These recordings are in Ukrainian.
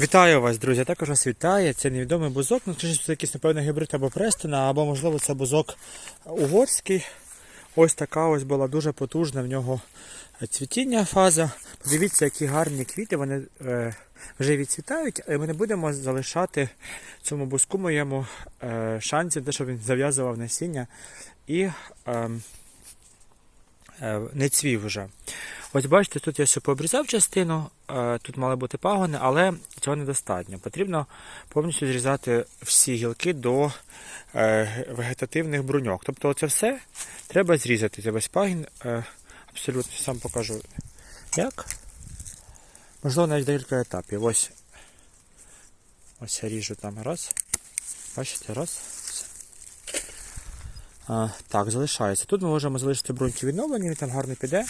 Вітаю вас, друзі. Також вас вітає. Це невідомий бузок. Ну, це якийсь, напевно, гібрид або Престона, або, можливо, це бузок угорський. Ось така ось була дуже потужна в нього цвітіння фаза. Подивіться, які гарні квіти, вони е, вже відцвітають, і ми не будемо залишати цьому бузку моєму е, шансів, де, щоб він зав'язував насіння і е, не цвів вже. Ось бачите, тут я все пообрізав частину, е, тут мали бути пагони, але цього недостатньо. Потрібно повністю зрізати всі гілки до е, вегетативних бруньок. Тобто це все треба зрізати. Це весь пагін е, абсолютно сам покажу. Як? Можливо, навіть декілька етапів. Ось. Ось я ріжу там раз. Бачите, раз. Все. Так, залишається. Тут ми можемо залишити бруньки відновлені, він там гарно піде.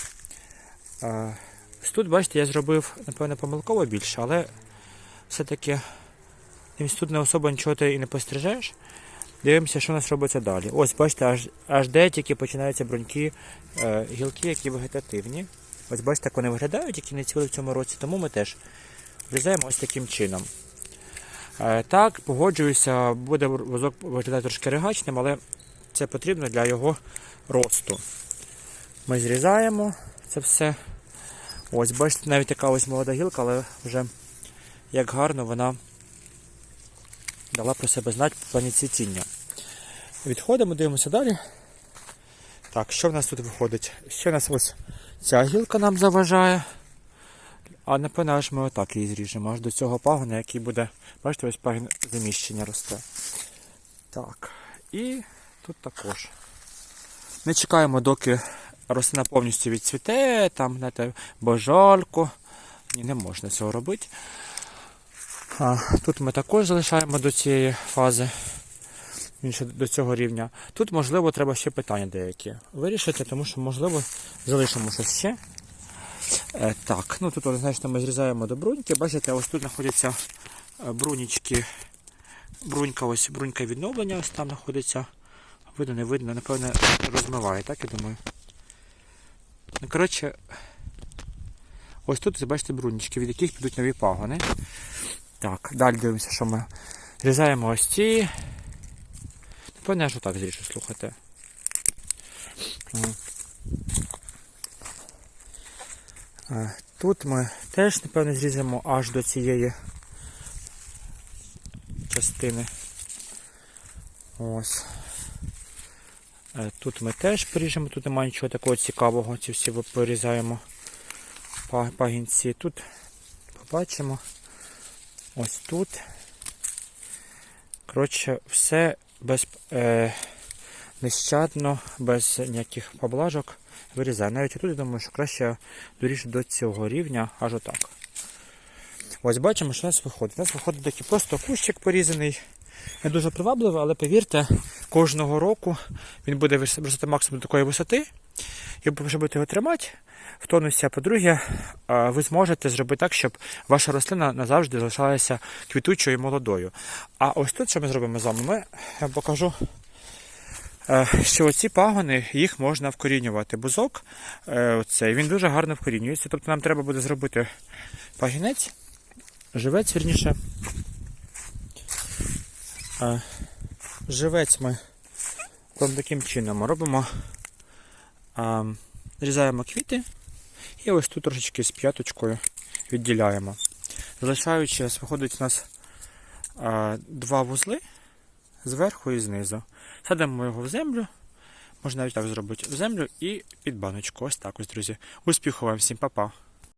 Тут, бачите, я зробив, напевно, помилково більше, але все-таки ось тут не особо нічого ти і не пострижеш. Дивимося, що у нас робиться далі. Ось, бачите, аж, аж де тільки починаються бруньки, е, гілки, які вегетативні. Ось бачите, як вони виглядають, які не цвіли в цьому році, тому ми теж врізаємо ось таким чином. Е, так, погоджуюся, буде возок виглядати трошки ригачним, але це потрібно для його росту. Ми зрізаємо це все. Ось, бачите, навіть така ось молода гілка, але вже як гарно вона дала про себе знати в плані цвітіння. Відходимо, дивимося далі. Так, що в нас тут виходить? Ще в нас ось ця гілка нам заважає. А напевно, аж ми отак її зріжемо, аж до цього пагона, який буде, бачите, ось пагін заміщення росте. Так, і тут також. Не чекаємо, доки рослина повністю відцвіте, там, знаєте, божальку. Ні, не можна цього робити. А, тут ми також залишаємо до цієї фази, він ще до цього рівня. Тут, можливо, треба ще питання деякі вирішити, тому що, можливо, залишимо щось ще. Е, так, ну тут, значить, ми зрізаємо до бруньки. Бачите, ось тут знаходяться е, брунічки. Брунька, ось брунька відновлення, ось там знаходиться. Видно, не видно, напевно, розмиває, так я думаю. Ну, коротше, ось тут, бачите, брунічки, від яких підуть нові пагони. Так, далі дивимося, що ми зрізаємо ось ці. Напевно, я ж отак зріжу, слухайте. Тут ми теж, напевно, зрізаємо аж до цієї частини. Ось. Е, Тут ми теж поріжемо, тут немає нічого такого цікавого, ці всі порізаємо пагінці. Тут побачимо. Ось тут. Коротше, все без е, нещадно, без ніяких поблажок вирізаю. Навіть тут я думаю, що краще доріжу до цього рівня, аж отак. Ось бачимо, що у нас виходить. У нас виходить такий просто кущик порізаний. Не дуже привабливий, але повірте, кожного року він буде висоти максимум такої висоти. І щоб його тримати в тонусі, а по-друге, ви зможете зробити так, щоб ваша рослина назавжди залишалася квітучою і молодою. А ось тут, що ми зробимо з вами, ми, я вам покажу, е, що оці пагони, їх можна вкорінювати. Бузок, е, оцей, він дуже гарно вкорінюється. Тобто нам треба буде зробити пагінець, живець, вірніше. Живець ми робимо таким чином. Робимо, а, зрізаємо квіти і ось тут трошечки з п'яточкою відділяємо. Залишаючи, виходить у нас два вузли зверху і знизу. Садимо його в землю. Можна навіть так зробити в землю і під баночку. Ось так ось, друзі. Успіху вам всім, па-па!